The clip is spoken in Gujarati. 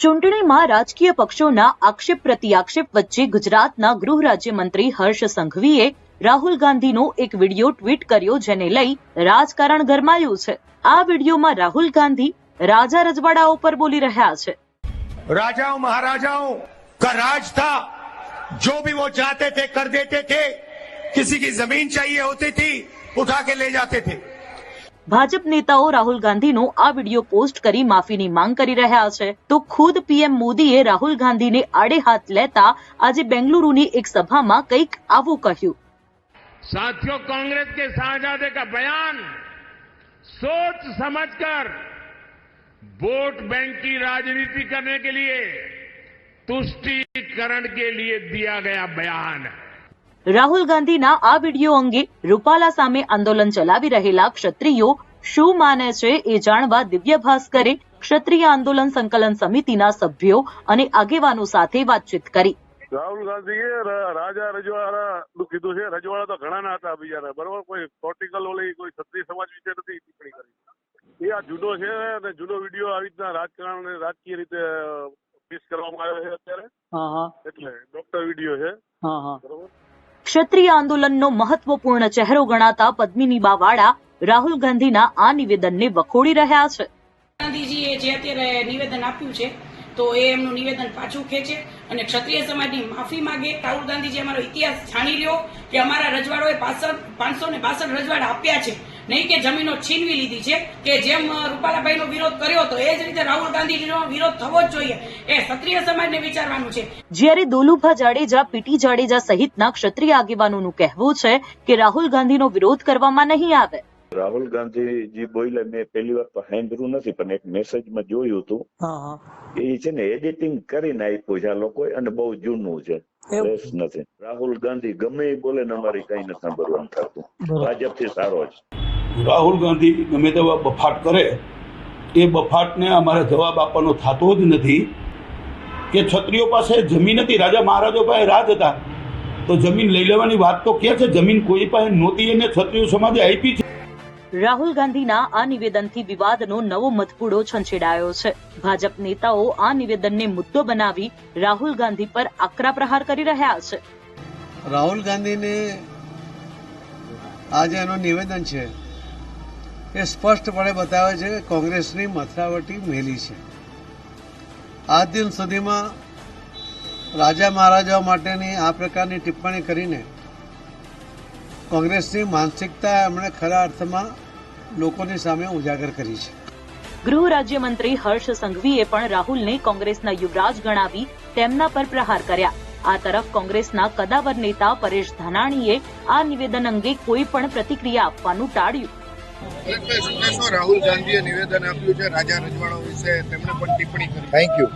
ચૂંટણીમાં રાજકીય પક્ષોના આક્ષેપ પ્રત્યાક્ષેપ વચ્ચે ગુજરાતના ગૃહ રાજ્યમંત્રી હર્ષ સંઘવીએ રાહુલ ગાંધીનો એક વિડીયો ટ્વીટ કર્યો જેને લઈ રાજકારણ ગરમાયું છે આ વિડીયોમાં રાહુલ ગાંધી રાજા રજવાડાઓ પર બોલી રહ્યા છે राजाओं महाराजाओं का राज था जो भी वो चाहते थे कर देते थे किसी की जमीन चाहिए होती थी उठा के ले जाते थे ભાજપ નેતાઓ રાહુલ ગાંધીનો આ વિડીયો પોસ્ટ કરી માફીની માંગ કરી રહ્યા છે તો ખુદ પીએમ મોદીએ રાહુલ ગાંધીને આડે હાથ લેતા આજે બેંગલુરુની એક સભામાં કંઈક આવું કહ્યું साथियों कांग्रेस के शाहजादे का बयान सोच समझकर वोट बैंक की राजनीति करने के लिए तुष्टिकरण के लिए दिया गया बयान રાહુલ ગાંધીના આ વીડિયો અંગે રૂપાલા સામે આંદોલન ચલાવી રહેલા ક્ષત્રિયો શું માને છે એ જાણવા દિવ્ય ભાસ્કરે ક્ષત્રિય આંદોલન સંકલન સમિતિના સભ્યો અને આગેવાનો સાથે વાતચીત કરી. રાહુલ ગાંધીએ રાજા રજવાડા નું કીધું છે રજવાડા તો ઘણા ના હતા બીજા બરોબર? કોઈ પોલિટિકલ ઓલી કોઈ ક્ષત્રિય સમાજ વિશે નથી ટિપ્પણી કરી. એ આ જુદો છે અને જુદો વીડિયો આવી રીતના રાજકારણ રાજકીય રીતે પેશ કરવામાં આવ્યો છે અત્યારે. હા હા. એટલે ડોક્ટર વીડિયો છે. હા હા. બરોબર? ક્ષત્રિય આંદોલનનો મહત્વપૂર્ણ ચહેરો ગણાતા પદ્મિની બાવાળા રાહુલ ગાંધીના આ નિવેદનને વખોડી રહ્યા છે. ગાંધીજીએ જે અત્યારે નિવેદન આપ્યું છે, તો એ એમનું નિવેદન પાછું ખેંચે અને ક્ષત્રિય સમાજની માફી માંગે. રાહુલ ગાંધીજી અમારો ઇતિહાસ જાણી લ્યો કે અમારા રજવાડોએ પાસઠ, પાંચસો ને બાસઠ રજવાડા આપ્યા છે. નહીં કે જમીનો છીનવી લીધી છે કે જેમ રૂપાલાભાઈનો વિરોધ કર્યો હતો એ જ રીતે રાહુલ ગાંધીજીનો વિરોધ થવો જ જોઈએ. એ ક્ષત્રિય સમાજને વિચારવાનું છે. જ્યારે દોલુભા જાડેજા પીટી જાડેજા સહિતના ક્ષત્રિય આગેવાનોનું કહેવું છે કે રાહુલ ગાંધીનો વિરોધ કરવામાં નહીં આવે. રાહુલ ગાંધીજી બોલ્યા મેં પહેલી વાર તો સાંભળ્યું નથી પણ એક મેસેજમાં જોયું હતું. હા હા. કે એ છે ને એડિટિંગ કરીને આપ્યું છે આ લોકો અને બહુ જૂનું છે. ફ્રેશ નથી. રાહુલ ગાંધી ગમે બોલે ને અમારી કઈ નથી સાંભળવાનું થતું. ભાજપથી સારો છે રાહુલ ગાંધી ગમે તેવા બફાટ કરે એ બફાટને અમારે જવાબ આપવાનો થતો જ નથી કે ક્ષત્રિયો પાસે જમીન હતી રાજા મહારાજો પાસે રાજ હતા તો જમીન લઈ લેવાની વાત તો કે છે? જમીન કોઈ પાસે નહોતી એને ક્ષત્રિય સમાજે આપી છે. રાહુલ ગાંધીના આ નિવેદનથી વિવાદનો નવો મધપુડો છંછેડાયો છે. ભાજપ નેતાઓ આ નિવેદનને મુદ્દો બનાવી રાહુલ ગાંધી પર આકરા પ્રહાર કરી રહ્યા છે. રાહુલ ગાંધીને આજે એનું નિવેદન છે. એ સ્પષ્ટપણે બતાવે છે કે કોંગ્રેસની મથરાવટી મેલી છે. આ દિન સુધીમાં રાજા મહારાજાઓ માટેની આ પ્રકારની ટિપ્પણી કરીને કોંગ્રેસની માનસિકતા એમણે ખરા અર્થમાં લોકોની સામે ઉજાગર કરી છે. ગૃહ રાજ્યમંત્રી હર્ષ સંઘવીએ પણ રાહુલને કોંગ્રેસના યુવરાજ ગણાવી તેમના પર પ્રહાર કર્યા. આ તરફ કોંગ્રેસના કદાવર નેતા પરેશ ધાનાણીએ આ નિવેદન અંગે કોઈ પણ પ્રતિક્રિયા આપવાનું ટાળ્યું. રાહુલ ગાંધીએ નિવેદન આપ્યું છે રાજા રજવાડો વિશે તેમણે પણ ટિપ્પણી કરી. Thank you